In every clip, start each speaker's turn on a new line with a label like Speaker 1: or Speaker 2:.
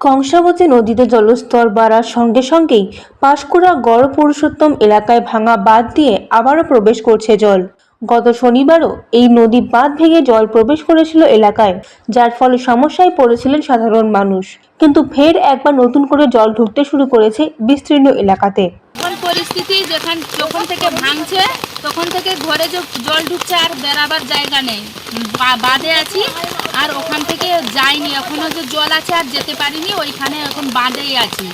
Speaker 1: কংসাবতী নদীতে জলস্তর বাড়ার সঙ্গে সঙ্গেই পাঁশকুড়া গড় পুরুষোত্তম এলাকায় ভাঙা বাঁধ দিয়ে আবারও প্রবেশ করছে জল। গত শনিবারও এই নদী বাঁধ ভেঙে জল প্রবেশ করেছিল এলাকায়, যার ফলে সমস্যায় পড়েছিলেন সাধারণ মানুষ। কিন্তু ফের একবার নতুন করে জল ঢুকতে শুরু করেছে বিস্তীর্ণ এলাকাতে।
Speaker 2: পরিস্থিতি যখন যখন থেকে ভাঙছে, তখন থেকে ঘরে জল ঢুকছে আর বেড়াবার জায়গা নেই। বাঁধে আছি আর ওখান থেকে যাইনি এখনও যে জল আছে আর যেতে পারিনি ওইখানে এখন বাঁধেই আছি।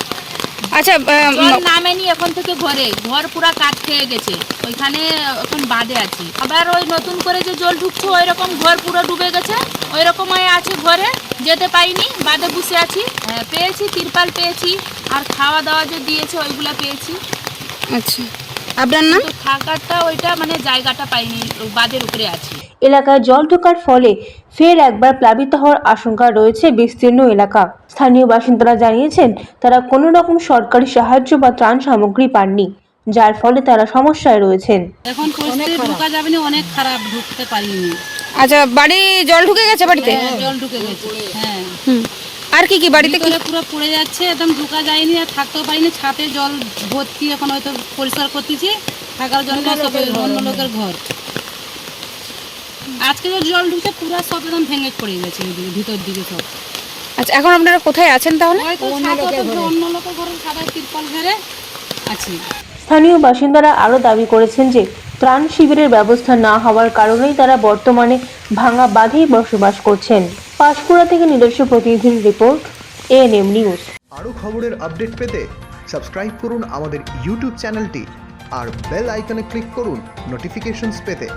Speaker 3: আচ্ছা
Speaker 2: জল নামেনি এখন থেকে ঘরে ঘর পুরা কাঠ খেয়ে গেছে ওইখানে এখন বাঁধে আছি। আবার ওই নতুন করে যে জল ঢুকছে ওই রকম ঘর পুরো ডুবে গেছে ওই রকম আছে ঘরে যেতে পাইনি বাঁধে বসে আছি। হ্যাঁ, পেয়েছি তিরপাল পেয়েছি আর খাওয়া দাওয়া যে দিয়েছে ওইগুলো পেয়েছি।
Speaker 3: আচ্ছা আপনার নাম?
Speaker 2: থাকাটা ওইটা মানে জায়গাটা পাইনি বাদের উপরে আছি।
Speaker 1: এলাকায় জল ঢোকার ফলে ফের একবার প্লাবিত হওয়ার আশঙ্কা রয়েছে বিস্তীর্ণ এলাকা। স্থানীয় বাসিন্দারা জানিয়েছেন তারা কোনো রকম সরকারি সাহায্য বা ত্রাণ সামগ্রী পাননি যার ফলে তারা সমস্যায় রয়েছেন।
Speaker 4: এখন পরিস্থিতি ঢোকা যাবে না অনেক খারাপ ঢুকতে পারিনি।
Speaker 3: আচ্ছা বাড়ি জল ঢুকে গেছে বাড়িতে?
Speaker 4: হ্যাঁ, জল ঢুকে গেছে হ্যাঁ।
Speaker 3: আর কি কি বাড়িতে কি?
Speaker 4: ভিতরে পুরো পড়ে যাচ্ছে একদম ঢোকা যায়নি আর থাকতেও পারিনি। ছাতে জল ভর্তি এখন হয়তো পরিষ্কার করতেছি থাকার জন্য সব অন্য লোকের ঘর। আজকে যে জল ঢুকছে পুরো সব একদম ভেঙে পড়ে গেছে ওইদিকে ভিতর দিকে সব।
Speaker 3: আচ্ছা এখন আপনারা কোথায় আছেন তাহলে?
Speaker 4: তো অন্য লোকের ঘরে। সবাই তিরপল ঘেরে আছি।
Speaker 1: স্থানীয় বাসিন্দারা আরও দাবি করেছেন যে ত্রাণ শিবিরের ব্যবস্থা না হওয়ার কারণেই তারা বর্তমানে ভাঙা বাঁধেই বসবাস করছেন। পাঁশকুড়া থেকে নিজস্ব প্রতিনিধির রিপোর্ট এএনএম নিউজ।
Speaker 5: আরও খবরের আপডেট পেতে সাবস্ক্রাইব করুন আমাদের ইউটিউব চ্যানেলটি আর বেল আইকনে ক্লিক করুন নোটিফিকেশনস পেতে।